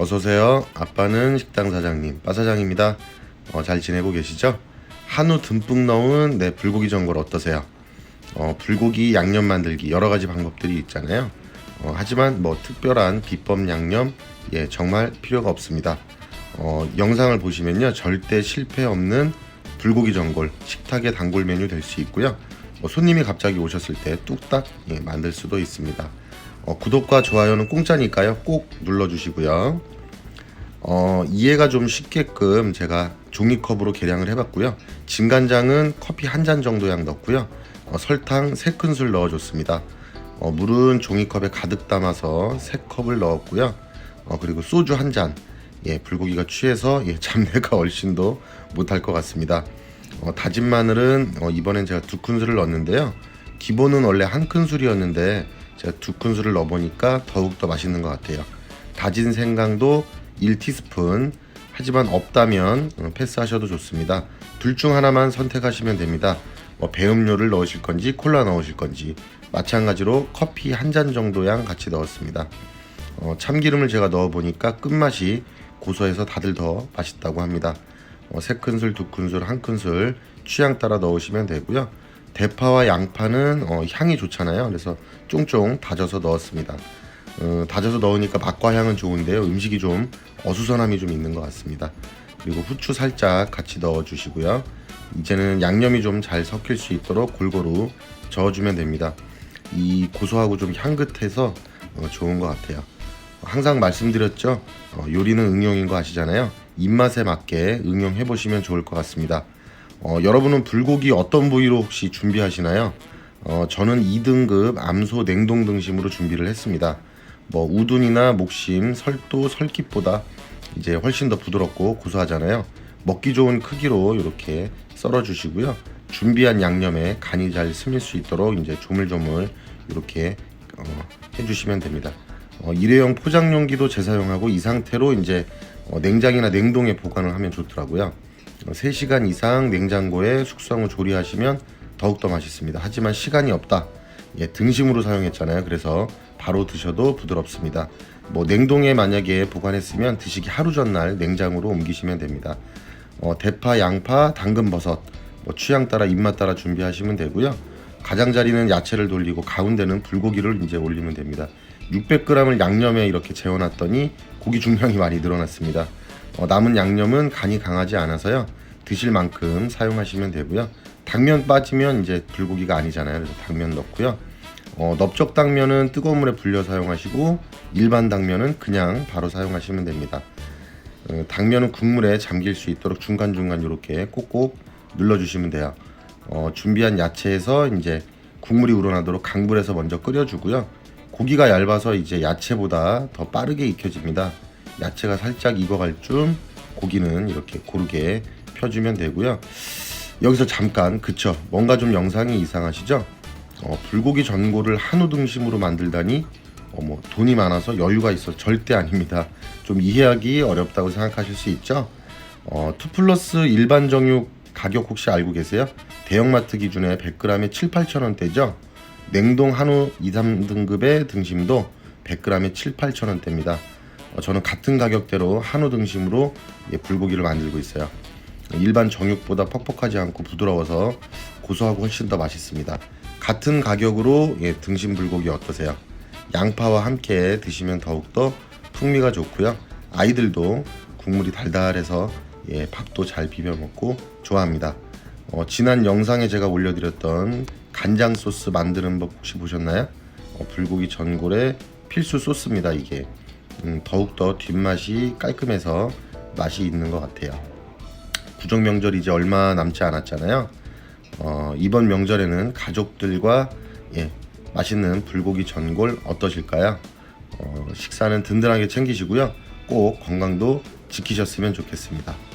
어서 오세요. 아빠는 식당 사장님, 빠 사장입니다. 어, 잘 지내고 계시죠? 한우 듬뿍 넣은 네 불고기 전골 어떠세요? 어, 불고기 양념 만들기 여러 가지 방법들이 있잖아요. 어, 하지만 뭐 특별한 비법 양념 예 정말 필요가 없습니다. 어, 영상을 보시면요 절대 실패 없는 불고기 전골 식탁의 단골 메뉴 될 수 있고요. 뭐 손님이 갑자기 오셨을 때 뚝딱 예, 만들 수도 있습니다. 어, 구독과 좋아요는 공짜니까요 꼭 눌러주시고요. 어, 이해가 좀 쉽게끔 제가 종이컵으로 계량을 해봤고요. 진간장은 커피 한 잔 정도 양 넣고요. 어, 설탕 3큰술 넣어줬습니다. 어, 물은 종이컵에 가득 담아서 3컵을 넣었고요. 어, 그리고 소주 한 잔. 예, 불고기가 취해서 예, 잡내가 얼씬도 못할 것 같습니다. 어, 다진 마늘은 어, 이번엔 제가 두 큰술을 넣었는데요. 기본은 원래 한 큰술이었는데 제가 두 큰술을 넣어보니까 더욱더 맛있는 것 같아요. 다진 생강도 1티스푼 하지만 없다면 어, 패스하셔도 좋습니다. 둘 중 하나만 선택하시면 됩니다. 뭐 배음료를 넣으실 건지 콜라 넣으실 건지 마찬가지로 커피 한 잔 정도 양 같이 넣었습니다. 어, 참기름을 제가 넣어보니까 끝맛이 고소해서 다들 더 맛있다고 합니다. 어, 세 큰술, 두 큰술, 한 큰술 취향 따라 넣으시면 되고요. 대파와 양파는 어, 향이 좋잖아요. 그래서 쫑쫑 다져서 넣었습니다. 어, 다져서 넣으니까 맛과 향은 좋은데요. 음식이 좀 어수선함이 좀 있는 것 같습니다. 그리고 후추 살짝 같이 넣어주시고요. 이제는 양념이 좀 잘 섞일 수 있도록 골고루 저어주면 됩니다. 이 고소하고 좀 향긋해서 어, 좋은 것 같아요. 항상 말씀드렸죠. 어, 요리는 응용인 거 아시잖아요. 입맛에 맞게 응용해 보시면 좋을 것 같습니다. 어, 여러분은 불고기 어떤 부위로 혹시 준비하시나요? 어, 저는 2등급 암소 냉동 등심으로 준비를 했습니다. 뭐 우둔이나 목심, 설도, 설깃보다 이제 훨씬 더 부드럽고 고소하잖아요. 먹기 좋은 크기로 이렇게 썰어 주시고요. 준비한 양념에 간이 잘 스밀 수 있도록 이제 조물조물 이렇게 어, 해주시면 됩니다. 어, 일회용 포장 용기도 재사용하고 이 상태로 이제 어, 냉장이나 냉동에 보관을 하면 좋더라고요. 어, 3시간 이상 냉장고에 숙성 후 조리하시면 더욱더 맛있습니다. 하지만 시간이 없다. 예, 등심으로 사용했잖아요. 그래서 바로 드셔도 부드럽습니다. 뭐 냉동에 만약에 보관했으면 드시기 하루 전날 냉장으로 옮기시면 됩니다. 어, 대파, 양파, 당근버섯 뭐 취향 따라 입맛 따라 준비하시면 되고요. 가장자리는 야채를 돌리고 가운데는 불고기를 이제 올리면 됩니다. 600g을 양념에 이렇게 재워놨더니 고기 중량이 많이 늘어났습니다. 어, 남은 양념은 간이 강하지 않아서요. 드실 만큼 사용하시면 되고요. 당면 빠지면 이제 불고기가 아니잖아요. 그래서 당면 넣고요. 어, 넓적 당면은 뜨거운 물에 불려 사용하시고 일반 당면은 그냥 바로 사용하시면 됩니다. 어, 당면은 국물에 잠길 수 있도록 중간중간 이렇게 꼭꼭 눌러주시면 돼요. 어, 준비한 야채에서 이제 국물이 우러나도록 강불에서 먼저 끓여주고요. 고기가 얇아서 이제 야채보다 더 빠르게 익혀집니다. 야채가 살짝 익어갈 쯤 고기는 이렇게 고르게 펴주면 되고요. 여기서 잠깐 그쵸 뭔가 좀 영상이 이상하시죠? 어, 불고기 전골을 한우 등심으로 만들다니 어머 돈이 많아서 여유가 있어 절대 아닙니다. 좀 이해하기 어렵다고 생각하실 수 있죠? 어, 2 플러스 일반 정육 가격 혹시 알고 계세요? 대형마트 기준에 100g에 7, 8천 원대죠? 냉동 한우 2, 3등급의 등심도 100g에 7, 8천 원대입니다. 어, 저는 같은 가격대로 한우 등심으로 예, 불고기를 만들고 있어요. 일반 정육보다 퍽퍽하지 않고 부드러워서 고소하고 훨씬 더 맛있습니다. 같은 가격으로 예, 등심 불고기 어떠세요? 양파와 함께 드시면 더욱더 풍미가 좋고요. 아이들도 국물이 달달해서 예, 밥도 잘 비벼 먹고 좋아합니다. 어, 지난 영상에 제가 올려드렸던 간장 소스 만드는 법 혹시 보셨나요? 어, 불고기 전골의 필수 소스입니다. 이게 음, 더욱더 뒷맛이 깔끔해서 맛이 있는 것 같아요. 구정 명절 이제 얼마 남지 않았잖아요. 어, 이번 명절에는 가족들과 예, 맛있는 불고기 전골 어떠실까요? 어, 식사는 든든하게 챙기시고요. 꼭 건강도 지키셨으면 좋겠습니다.